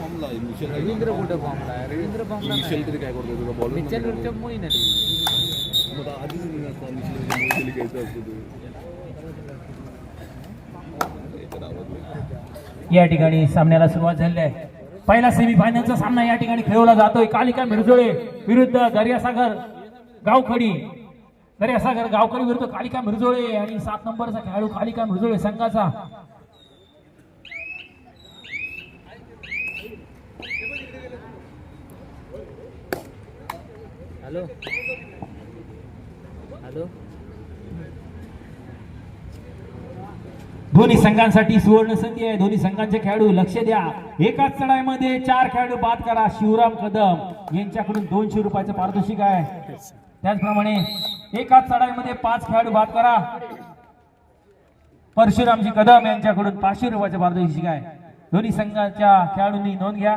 फॉर्मला आहे मिशेल रवींद्र कुठं फॉर्मला आहे? रवींद्र फॉर्मला मिशेल तरी काय करतो तुला? बॉल मिचल विरुद्ध मोहीन आहे ती. मग आधीच मी असता मिशेल घ्यायचं असतं तू. या ठिकाणी सामन्याला सुरुवात झालेली आहे. पहिला सेमीफायनलचा सामना या ठिकाणी खेळवला जातोय. कालिका मिरजोळे विरुद्ध दर्यासागर गावखडी. दर्यासागर गावखडी विरुद्ध कालिका मिरजोळे आणि सात नंबरचा खेळाडू कालिका मिरजोळे संघाचा. हॅलो हॅलो दोन्ही संघांसाठी सुवर्ण संधी आहे. दोन्ही संघांचे खेळाडू लक्ष द्या. एकाच चढाईमध्ये चार खेळाडू बाद करा. शिवराम कदम यांच्याकडून दोनशे रुपयाचं पारितोषिक आहे. त्याचप्रमाणे एकाच चढाईमध्ये पाच खेळाडू बाद करा. परशुरामजी कदम यांच्याकडून पाचशे रुपयाचं पारितोषिक आहे. दोन्ही संघाच्या खेळाडूंनी नोंद घ्या.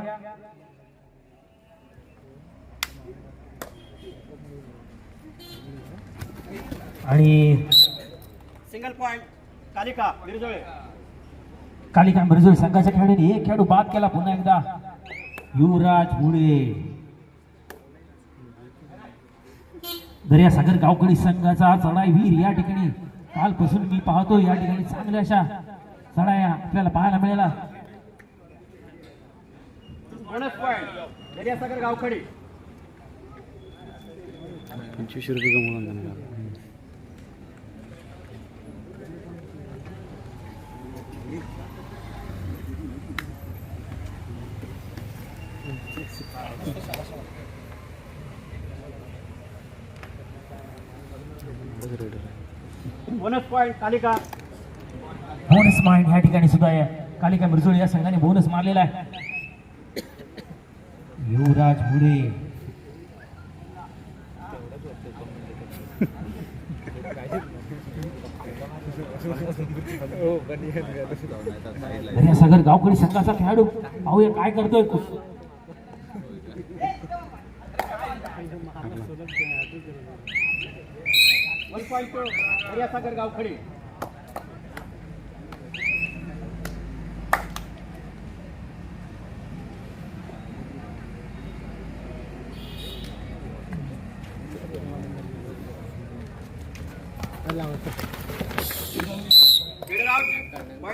आणि सिंगल पॉइंट कालिका मिरजोळे. कालिका मिरजोळ संघाच्या खेळाडूंनी एक खेळाडू बाद केला. पुन्हा एकदा युवराज मुळे. दर्यासागर गावकडी संघाचा चढाई वीर या ठिकाणी. कालपासून मी पाहतो या ठिकाणी चांगल्या अशा चढाया आपल्याला पाहायला मिळाला बोनस पॉइंट दर्यासागर गावखडी पंचवीसशे रुपये कमवून bonus point Kalika bonus point या ठिकाणी सुद्धा आहे. कालिका मिरजोळी या संघाने बोनस मारलेला आहे. युवराज मुळे सागर गावकडी संघाचा खेळाडू. पाहूया काय करतोय. दर्यासागर गावखडी.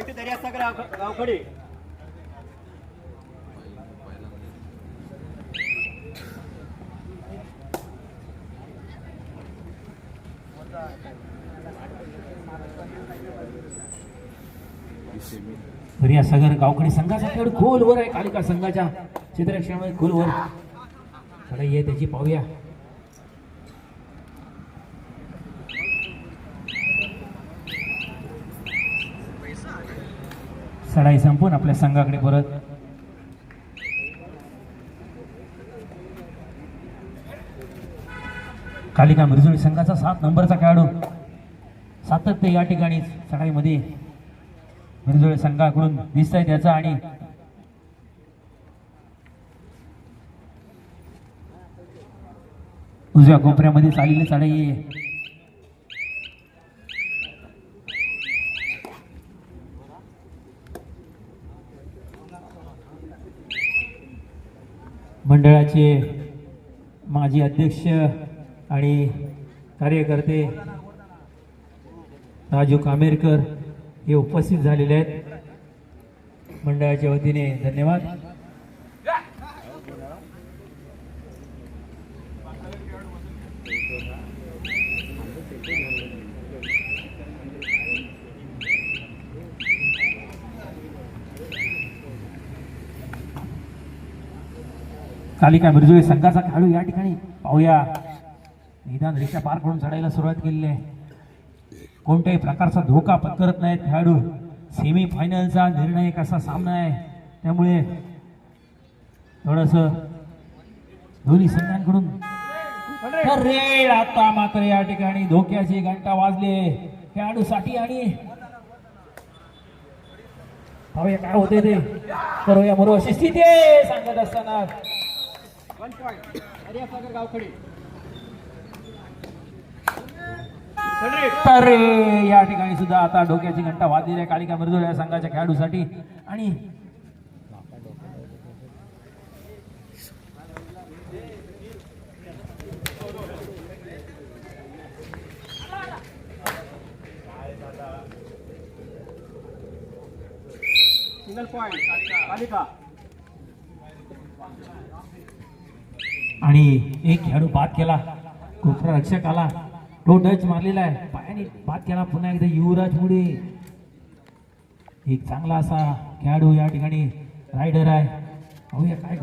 टू दर्यासागर गाव- या सगर गावकडी संघाचा खेळ खोलवर आहे. कालिका संघाच्या क्षेत्ररक्षणामध्ये खोलवर. चढाई आहे त्याची पाहूया. चढाई संपून आपल्या संघाकडे परत. कालिका मिरजुळी संघाचा सात नंबरचा खेळाडू. सातत्य या ठिकाणी चढाईमध्ये मिरजुळे संघाकडून दिसत आहे त्याचा आणि उजव्या कोपऱ्यामध्ये चाललेली चढाई मंडळाचे माजी अध्यक्ष आणि कार्यकर्ते राजू कामेरकर हे उपस्थित झालेले आहेत. मंडळाच्या वतीने धन्यवाद. कालिका मिरजुळे संघाचा खेळाडू या ठिकाणी. पाहूया. निदान रिक्षा पार करून चढायला सुरुवात केलेली आहे. कोणत्याही प्रकारचा धोका पत्करत नाहीत खेळाडू. सेमी फायनलचा निर्णायक असा सामना आहे त्यामुळे थोडस दोन्ही संघांकडून अरे आता मात्र या ठिकाणी धोक्याची घंटा वाजले. खेळाडूसाठी आणि पाहूया काय होते ते. करूया बरोबर अशी स्थिती सांगत असताना. गावखडी. तर या ठिकाणी सुद्धा आता डोक्याची घंटा वाजलेली आहे कालिका मृदुल या संघाच्या खेळाडूसाठी. आणि आणि एक खेळाडू बाद केला. कोपरा रक्षक आला तो डच मारलेला आहे. पायाने बाद केला पुन्हा एकदा युवराज मुळे एक चांगला असा खेळाडू या ठिकाणी रायडर आहे. पाहूया काय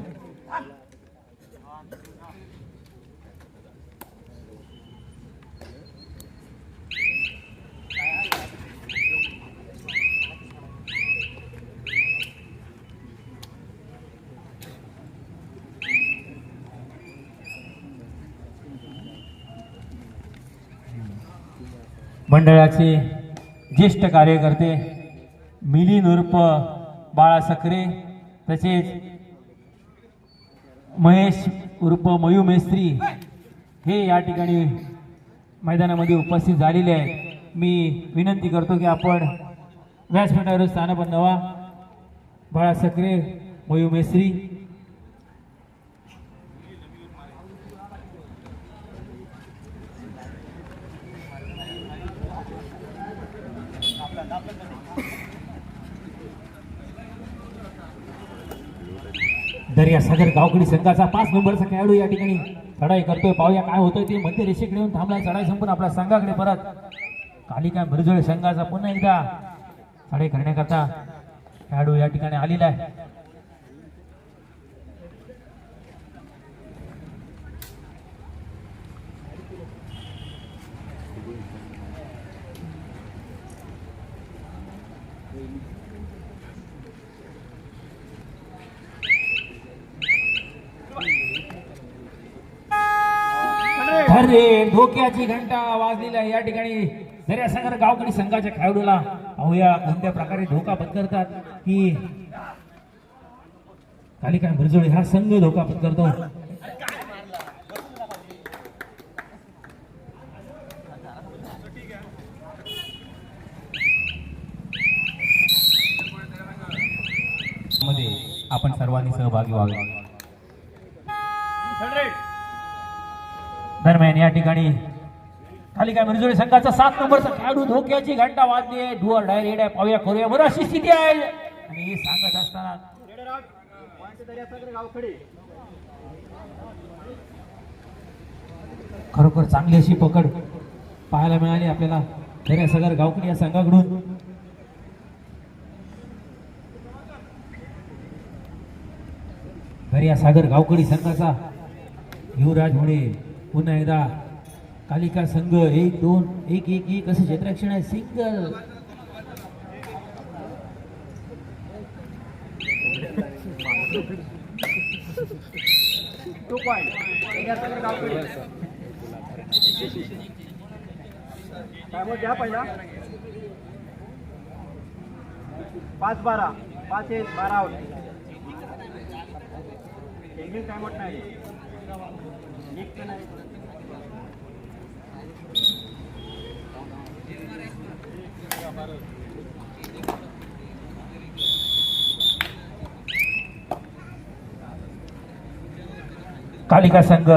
मंडळाचे ज्येष्ठ कार्यकर्ते मिलिंद उर्फ बाळा सकरे तसेच महेश उर्फ मयू मेस्त्री हे या ठिकाणी मैदानामध्ये उपस्थित झालेले आहेत. मी विनंती करतो की आपण व्यासपीठावर स्थानबंध व्हा बाळा सकरे मयू मेस्त्री दर्यासागर गावकडी संघाचा पाच नंबरचा खेळाडू या ठिकाणी चढाई करतोय. पाहूया काय होतंय ते. मध्य रेषेकडे येऊन थांबलाय. चढाई संपून आपल्या संघाकडे परत कालिका बिरजोळ संघाचा पुन्हा एकदा चढाई करण्याकरता खेळाडू या ठिकाणी आलेला आहे. धोक्याची घंटा वाजलेली आहे. या ठिकाणी दर्या सागर गावकडी संघाच्या खेळाडूला पाहूया कोणत्या प्रकारे धोका पत्करतात की कालिका भरजोळी हा संघ धोका पत्करतो. मध्ये आपण सर्वांनी सहभागी व्हावे. दरम्यान या ठिकाणी खाली काय संघाचा सात नंबरचा खेळाडू धोक्याची घंटा वाजली आहे. डुअर डायरेक्ट आहे. पाहूया करूया. बरं अशी स्थिती आहे. आणि हे सांगत असताना खरोखर चांगली अशी पकड पाहायला मिळाली आपल्याला. दर्यासागर गावकडी या संघाकडून. दर्या सागर गावकडी संघाचा युवराज मुळे. पुन्हा एकदा कालिका संघ एक दोन एक एक एक असं क्षेत्ररक्षण आहे. सिंगल. पहिला पाच बारा. पाच एक बारा आउट. सिंगल नाही एक पण नाही कालिका संघ.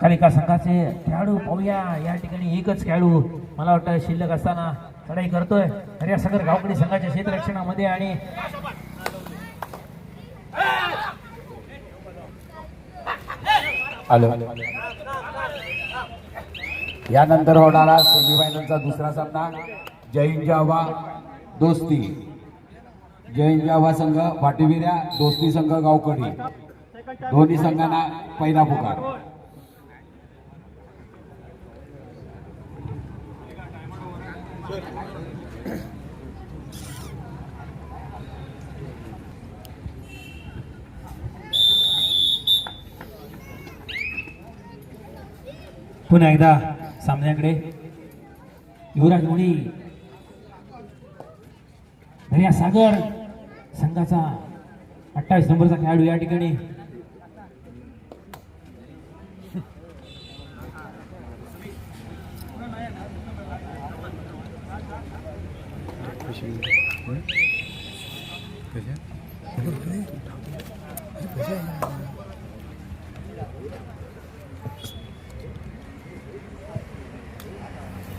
कालिका संघाचे खेळाडू पाहूया. या ठिकाणी एकच खेळाडू मला वाटतं शिल्लक असताना लढाई करतोय. हरियासागर गावकडी संघाच्या क्षेत्ररक्षणामध्ये आणि हॅलो. यानंतर होणारा सेमीफायनलचा दुसरा सामना जैन जावा दोस्ती. जैन जावा संघ वाटिविऱ्या दोस्ती संघ गावकडी. दोन्ही संघांना पहिला पुकार. पुन्हा एकदा सामन्याकडे युवराज मुळी दर्या सागर संघाचा अठ्ठावीस नंबरचा खेळाडू या ठिकाणी.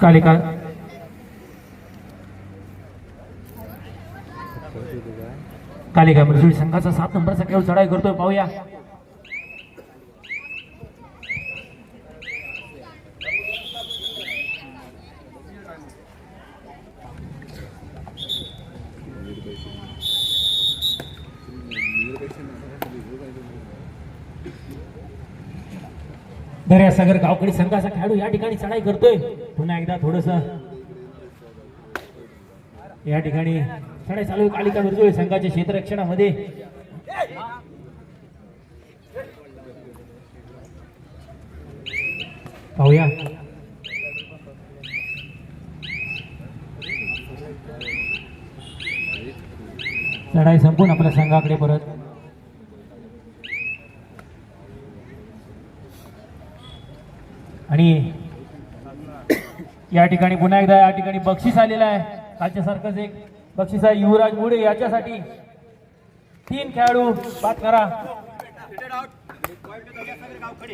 कालिका. कालिका म्हणजे मृजुळी संघाचा सात नंबरचा खेळ चढाई करतोय पाहूया. दर्यासागर गावकडी संघाचा खेळाडू या ठिकाणी चढाई करतोय. पुन्हा एकदा थोडस या ठिकाणी चढाई चालू आहे. कालिका मिरजोळी संघाच्या क्षेत्ररक्षणामध्ये. पाहूया. चढाई संपून आपल्या संघाकडे परत. आणि या ठिकाणी पुन्हा एकदा या ठिकाणी बक्षीस आलेलं आहे. कालच्या एक बक्षीस आहे युवराज मुळे याच्यासाठी. तीन खेळाडू बाद करा.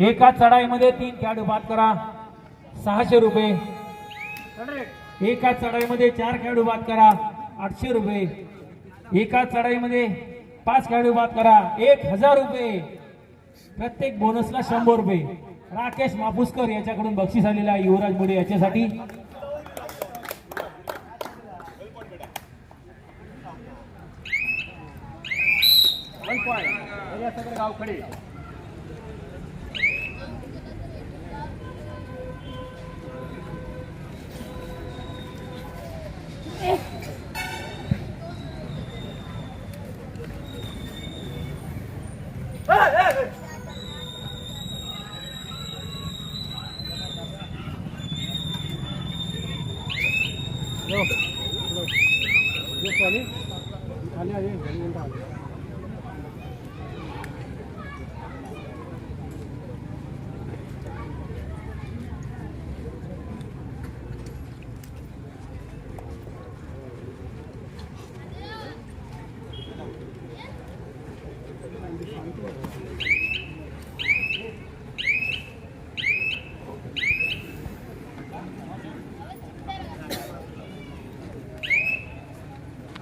एकाच चढाईमध्ये तीन खेळाडू बाद करा. सहाशे रुपये. एकाच चढाईमध्ये चार खेळाडू बाद करा. आठशे रुपये. एकाच चढाईमध्ये पाच खेळाडू बाद करा. एक हजार रुपये. प्रत्येक बोनसला शंभर रुपये. राकेश मापुसकर याच्याकडून बक्षीस आलेलं आहे युवराज मोडे याच्यासाठी. गावखडे.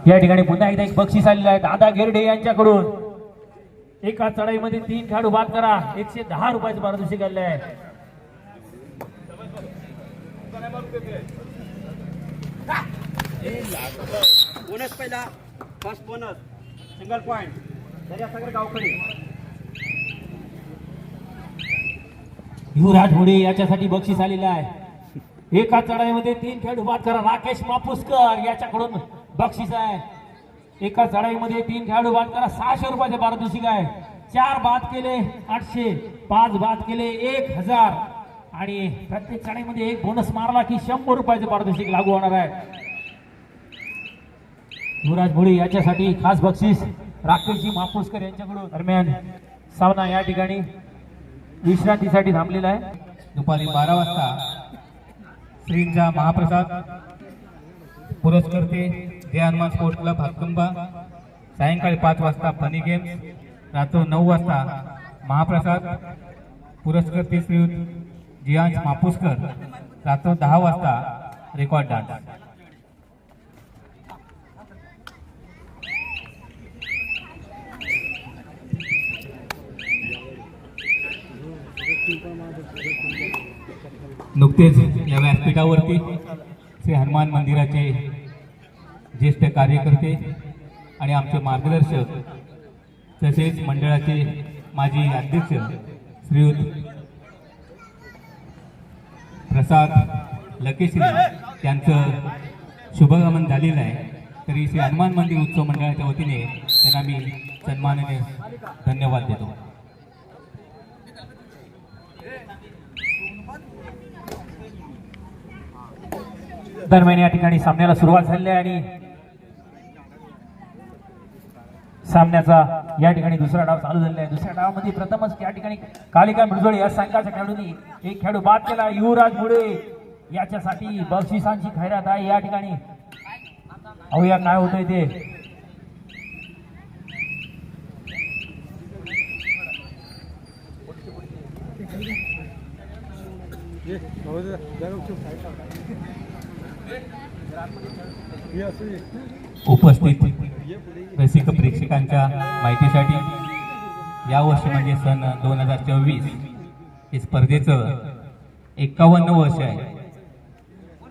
या ठिकाणी पुन्हा एकदा एक बक्षीस आलेलं आहे. दादा गिरडे यांच्याकडून. एका चढाईमध्ये तीन खेळाडू बाद करा. एकशे दहा रुपयाचं पारितोषिक आलेलं आहे. बोनस पहिला. First bonus single point Daryasagar Gavkhade Yuvraj Hode याच्यासाठी बक्षीस आलेलं आहे. एका चढाईमध्ये तीन खेळाडू बाद करा. राकेश मापुसकर याच्याकडून बक्षीस आहे. एका चढाईमध्ये तीन खेळाडू बाद करा. सहाशे रुपयाचे पारितोषिक आहे चार बाद केले आठशे. पाच बाद केले एक हजार. आणि प्रत्येक चढाईमध्ये एक बोनस मारला की शंभर रुपयाचे पारितोषिक लागू होणार आहे. युवराज भोळे याच्यासाठी खास बक्षीस. राकेशजी मापुसकर यांच्याकडून दरम्यान सामना या ठिकाणी विश्रांतीसाठी थांबलेला आहे. दुपारी बारा वाजता श्रींचा महाप्रसाद पुरस्कर्ते हे हनुमान स्पोर्ट क्लब हातकंबा सायंकाळी पाच वाजता फनी गेम्स रात्र नऊ वाजता महाप्रसाद पुरस्कृत श्री जियांश मापुसकर रात्र दहा वाजता रेकॉर्ड डान्स. नुकतेच या व्यासपीठावरती श्री हनुमान मंदिराचे ज्येष्ठ कार्यकर्ते आणि आमचे मार्गदर्शक तसेच मंडळाचे माजी अध्यक्ष श्रीयुत प्रसाद लकेश्री यांचं शुभगमन झालेलं आहे. तरी श्री हनुमान मंदिर उत्सव मंडळाच्या वतीने त्यांना मी सन्मानाने धन्यवाद देतो. दरम्यान या ठिकाणी सामन्याला सुरुवात झाली आहे आणि सामन्याचा या ठिकाणी दुसरा डाव चालू झालेला आहे. दुसऱ्या डावामध्ये प्रथमच या ठिकाणी कालिका मिरजोळी या संघाच्या खेळाडूंनी एक खेळाडू बाद केला. युवराज मुळे याच्यासाठी बक्षिसांची खैरात आहे या ठिकाणी. अहोया काय होतंय ते. उपस्थित रसिक प्रेक्षकांच्या माहितीसाठी यावर्षी म्हणजे सन दोन हजार चोवीस हे स्पर्धेचं एकावन्न वर्ष आहे.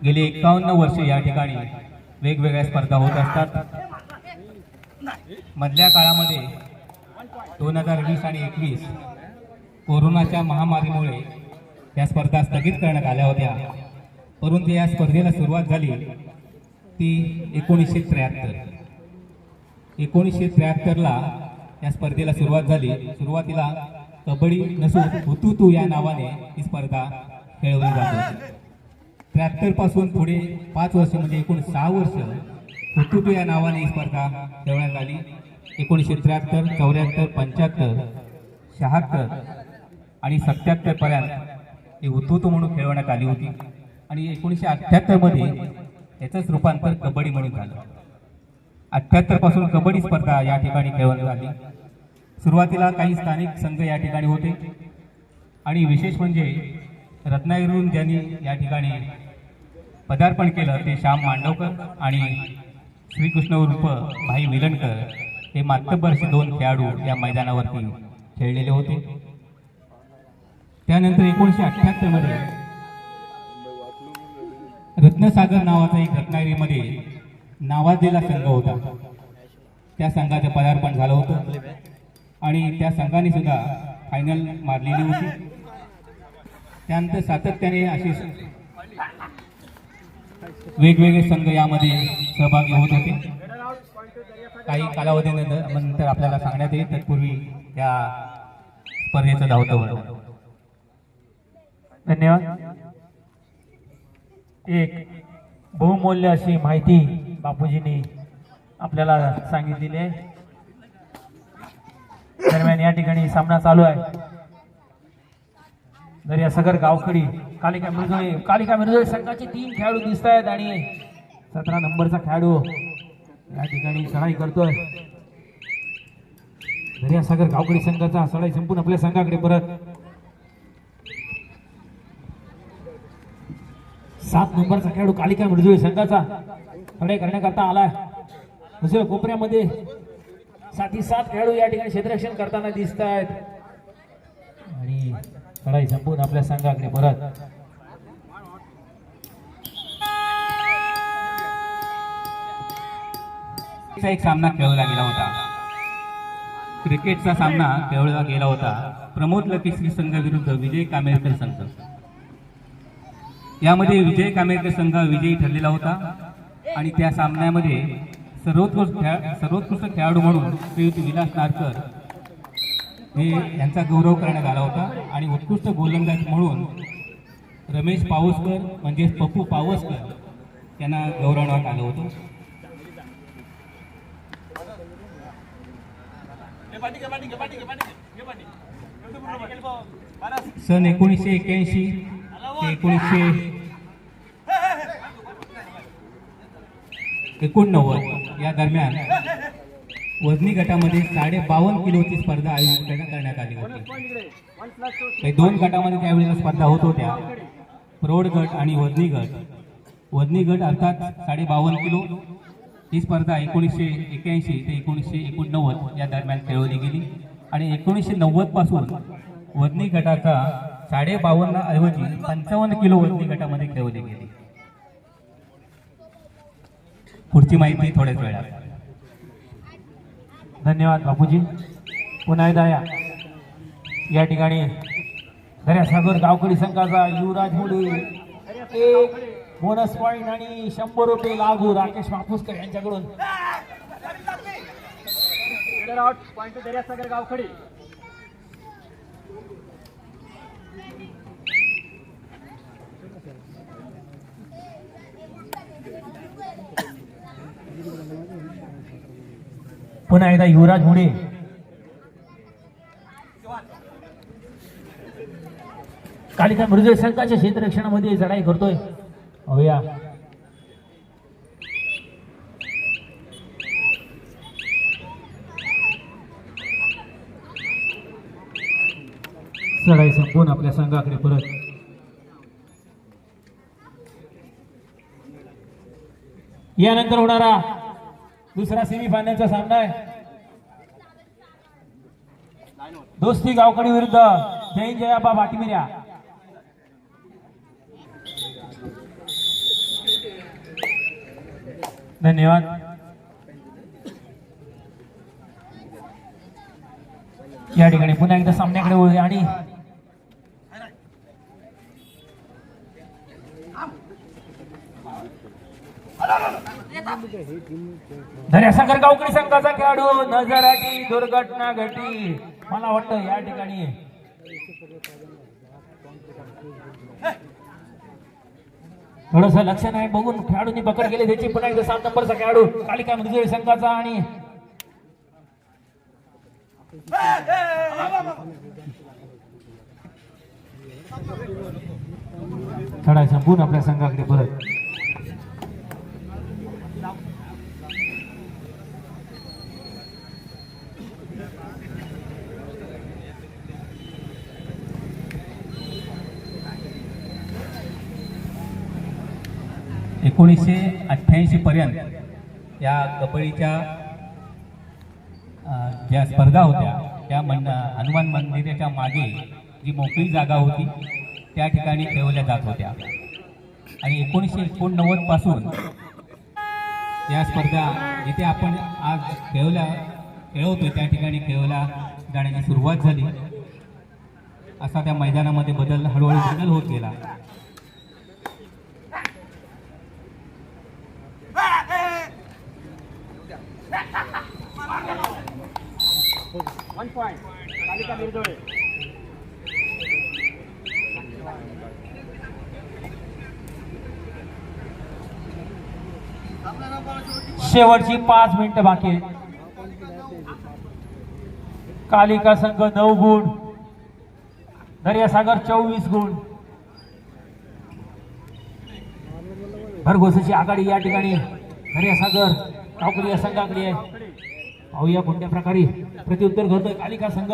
गेली एकावन्न वर्ष या ठिकाणी वेगवेगळ्या स्पर्धा होत असतात. मधल्या काळामध्ये दोन हजार वीस आणि एकवीस कोरोनाच्या महामारीमुळे या स्पर्धा स्थगित करण्यात आल्या होत्या. परंतु या स्पर्धेला सुरुवात झाली ती एकोणीसशे त्र्याहत्तर. एकोणीसशे त्र्याहत्तरला या स्पर्धेला सुरुवात झाली. सुरुवातीला कबड्डी नसून हुतुतू या नावाने ही स्पर्धा खेळवली जात. होती त्र्याहत्तरपासून पुढे पाच वर्ष म्हणजे एकूण सहा वर्ष हुतुतू या नावाने ही स्पर्धा खेळवण्यात आली. एकोणीसशे त्र्याहत्तर चौऱ्याहत्तर पंच्याहत्तर शहात्तर आणि सत्याहत्तरपर्यंत ही हुतुतू म्हणून खेळवण्यात आली होती. आणि एकोणीसशे अठ्ठ्याहत्तरमध्ये याचंच रूपांतर कबड्डी म्हणून झालं. अठ्ठ्याहत्तरपासून कबड्डी स्पर्धा या ठिकाणी खेळवण्यात आली. सुरुवातीला काही स्थानिक संघ या ठिकाणी होते. आणि विशेष म्हणजे रत्नागिरीहून ज्यांनी या ठिकाणी पदार्पण केलं ते श्याम मांडवकर आणि श्रीकृष्ण उर्फ भाई विलणकर हे मातब्बरचे दोन खेळाडू या मैदानावरती खेळलेले होते. त्यानंतर एकोणीसशे अठ्ठ्याहत्तरमध्ये रत्नसागर नावाचा एक रत्नागिरीमध्ये नावाजलेला संघ होता. त्या संघाचं पदार्पण झालं होतं. आणि त्या संघाने सुद्धा फायनल मारलेली होती. त्यानंतर सातत्याने असे वेगवेगळे संघ यामध्ये सहभागी होत होते. काही कालावधीनंतर नंतर आपल्याला सांगण्यात येईल तत्पूर्वी या स्पर्धेचं धावतं होतं. धन्यवाद. एक बहुमूल्य अशी माहिती बापूजींनी आपल्याला सांगितलेली आहे. दरम्यान या ठिकाणी सामना चालू आहे. दर्या सगर कालिका मिरजोळी कालिका मिरजोळी संघाचे तीन खेळाडू दिसत आहेत आणि सतरा नंबरचा खेळाडू या ठिकाणी चढाई करतोय. दर्या सागर संघाचा चढाई संपून आपल्या संघाकडे परत सात नंबरचा खेळाडू कालिका मृदुळे संघाचा लढाई करण्याकरता आलाय. दुसऱ्या कोपऱ्यामध्ये साथी सात खेळाडू या ठिकाणी क्षेत्ररक्षण करताना दिसत आहेत आणि लढाई संपून आपल्या संघाकडे परत. एक सामना खेळवला गेला होता. क्रिकेटचा सामना खेळवला गेला होता. प्रमोद लकेश्री संघ विरुद्ध विजय कामेरकर संघ. यामध्ये विजय कामेरकर संघ विजयी ठरलेला होता. आणि त्या सामन्यामध्ये सर्वोत्कृष्ट खेळा सर्वोत्कृष्ट खेळाडू म्हणून श्रीयुत विलास नारकर हे यांचा गौरव करण्यात आला होता. आणि उत्कृष्ट गोलंदाज म्हणून रमेश पावसकर म्हणजेच पप्पू पावसकर यांना गौरवण्यात आलं होतं. सन एकोणीसशे एक्क्याऐंशी एकोणीसशे एकोणनव्वद या दरम्यान वजनी गटामध्ये साडे बावन्न किलोची स्पर्धा आयोजित करण्यात आली होती. काही दोन गटामध्ये त्यावेळेला स्पर्धा होत होत्या. प्रौढ गट आणि वजनी गट. वजनी गट अर्थात साडे बावन्न किलो. ही स्पर्धा एकोणीसशे एक्याऐंशी ते एकोणीसशे एकोणनव्वद या दरम्यान खेळवली गेली. आणि एकोणीसशे नव्वदपासून वजनी गटाचा साडे बावन्न ऐवजी पंचावन्न किलो वजनी गटामध्ये खेळवली गेली. पुढची माहिती थोड्याच वेळात. धन्यवाद बापूजी. पुन्हा एकदा या. या ठिकाणी दर्यासागर गावकरी संघाचा युवराज मुले एक बोनस पॉईंट आणि शंभर रुपये लागू राकेश मापूसकर यांच्याकडून. दर्यासागर पॉईंट पुन्हा एकदा युवराज मुळे कालिका मृदय संघाच्या क्षेत्ररक्षणामध्ये चढाई करतोय अवया चढाई संपून आपल्या संघाकडे परत. यानंतर होणारा दुसरा सेमीफायनलचा सामना आहे. दोस्ती गावकडी विरुद्ध जैन जयाबा भाटीमिऱ्या धन्यवाद. या ठिकाणी पुन्हा एकदा सामन्याकडे वळूया आणि धन्यासागर गावकरी संघाचा खेळाडू नजराची दुर्घटना घटी. मला वाटतं या ठिकाणी थोडस लक्ष नाही बघून खेळाडूंनी पकड केली त्याची. पुन्हा एकदा सात नंबरचा खेळाडू कालिका मृदुरी संघाचा आणि खेळा संपून आपल्या संघाकडे परत. एकोणीसशे अठ्ठ्याऐंशीपर्यंत या कबड्डीच्या ज्या स्पर्धा होत्या त्या मन हनुमान मंदिराच्या मागे जी मोकळी जागा होती त्या ठिकाणी खेळवल्या जात होत्या. आणि एकोणीसशे एकोणनव्वदपासून या स्पर्धा जिथे आपण आज खेळवल्या खेळवतो त्या ठिकाणी खेळवल्या जाण्याची सुरुवात झाली. असा त्या मैदानामध्ये बदल हळूहळू बदल होत गेला. पॉईंट कालिका बिरदोळे शेवटची पाच मिनिटं बाकी कालिका संघ नऊ गुण. दर्यासागर चोवीस गुण. भरघोसाची आघाडी या ठिकाणी. दर्यासागर गावकरी या संघाकडे आहे. पाहूया कोणत्या प्रकारे प्रत्युत्तर करतोय कालिका संघ.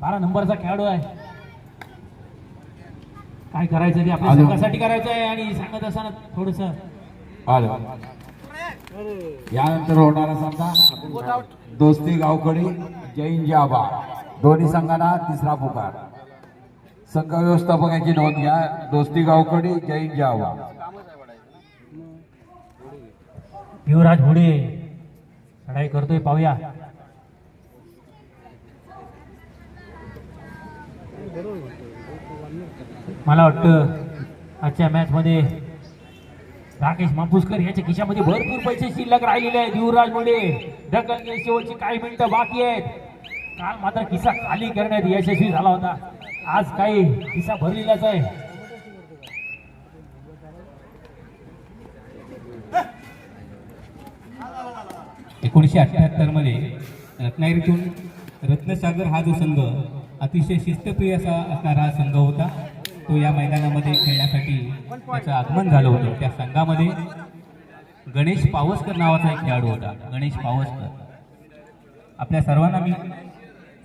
बारा नंबरचा खेळाडू आहे. काय करायचं ते आपल्या. संघासाठी करायचं आहे आणि सांगत असताना थोडस. आलं. यानंतर होणारा सामना. दोस्ती गावकडी जैन जाबा दोन्ही संघांना तिसरा पुकार. संघ व्यवस्थापकाची नोंद घ्या. दोस्ती गावकडी जैन जाबा युवराज हुडे. लढाई करतोय पाहूया. मला वाटतं आजच्या मॅच मध्ये राकेश मापुसकर याच्या खिशामध्ये भरपूर पैसे शिल्लक राहिलेले आहेत. युवराज मुळे ढकलणे शेवटची काही मिनिटं बाकी आहेत. काल मात्र खिसा खाली करण्यात यशस्वी झाला होता. आज काही खिसा भरलेलाच आहे. एकोणीसशे अठ्ठ्याहत्तरमध्ये रत्नागिरीतून रत्नसागर हा जो संघ अतिशय शिस्तप्रिय असा असणारा संघ होता. तो या मैदानामध्ये खेळण्यासाठी त्याचं आगमन झालं होतं. त्या संघामध्ये गणेश पावसकर नावाचा एक खेळाडू होता. गणेश पावसकर. आपल्या सर्वांना मी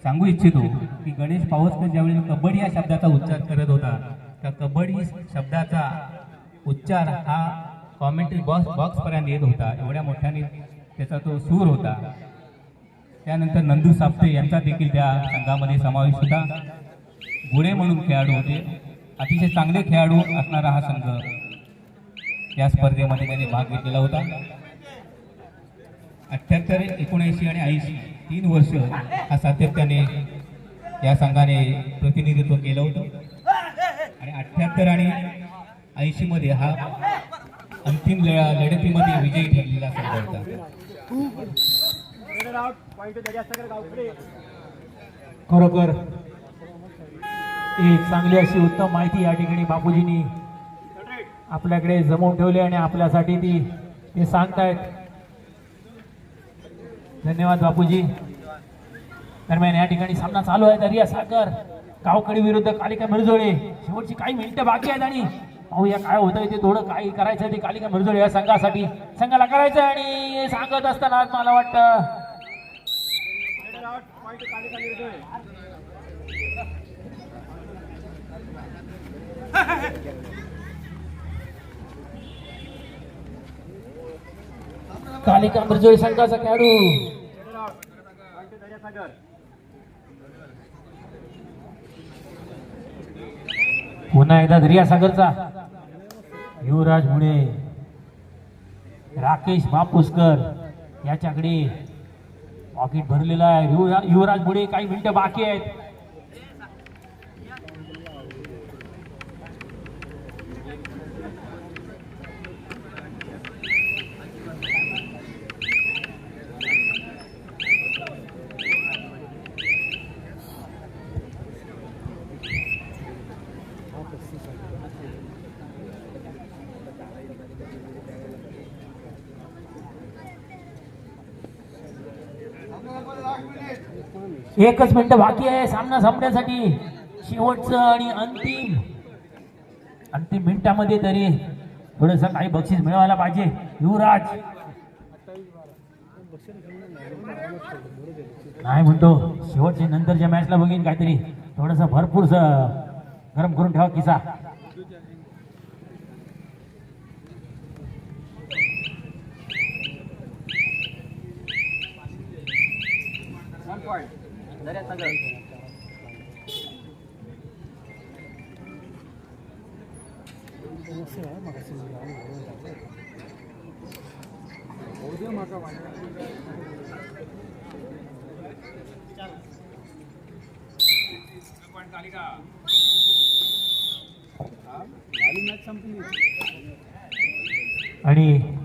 सांगू इच्छितो की गणेश पावसकर ज्यावेळी कबड्डी या शब्दाचा उच्चार करत होता त्या कबड्डी शब्दाचा उच्चार हा कॉमेंट्री बॉक्स बॉक्सपर्यंत येत होता. एवढ्या मोठ्याने त्याचा तो सूर होता. त्यानंतर नंदू साप्ते यांचा देखील त्या संघामध्ये समावेश होता. गुणे म्हणून खेळाडू होते. अतिशय चांगले खेळाडू असणारा हा संघ या स्पर्धेमध्ये त्याने भाग घेतलेला होता. अठ्ठ्याहत्तर एकोणऐंशी आणि ऐंशी तीन वर्ष हा सातत्याने या संघाने प्रतिनिधित्व केलं होतं. आणि अठ्ठ्याहत्तर आणि ऐंशीमध्ये हा अंतिम लढतीमध्ये विजयी ठरलेला संघ होता खरोखर एक चांगली अशी उत्तम माहिती या ठिकाणी बापूजींनी आपल्याकडे जमवून ठेवली आणि आपल्यासाठी ती ते सांगतायत. धन्यवाद बापूजी. दरम्यान या ठिकाणी सामना चालू आहे दर्या सागर. गावकडी विरुद्ध कालिका मिरजोळे. शेवटची काही मिनिटं बाकी आहेत आणि पाहूया काय होतंय ते थोडं काही करायचं ते कालिका मिरजोळे या संघासाठी. संघाला करायचं आणि सांगत असताना मला वाटतं कालिका बिरदोळे संघाचा खेळाडू. पुन्हा एकदा दर्यासागरचा युवराज मुळे राकेश बापूसकर याच्याकडे पॉकेट भरलेलं आहे. युवराज मुळे काही मिनिटं बाकी आहेत. एकच मिनिट बाकी आहे सामना संपण्यासाठी. शेवटचं आणि अंतिम. अंतिम मिनिटामध्ये तरी थोडस काही बक्षीस मिळवायला पाहिजे. युवराज. नाही म्हणतो शेवटच्या नंतरच्या मॅचला बघीन काहीतरी. थोडस भरपूर गरम करून ठेवा किसा वन पॉईंट दर्यासागर झाली मॅच संपली आणि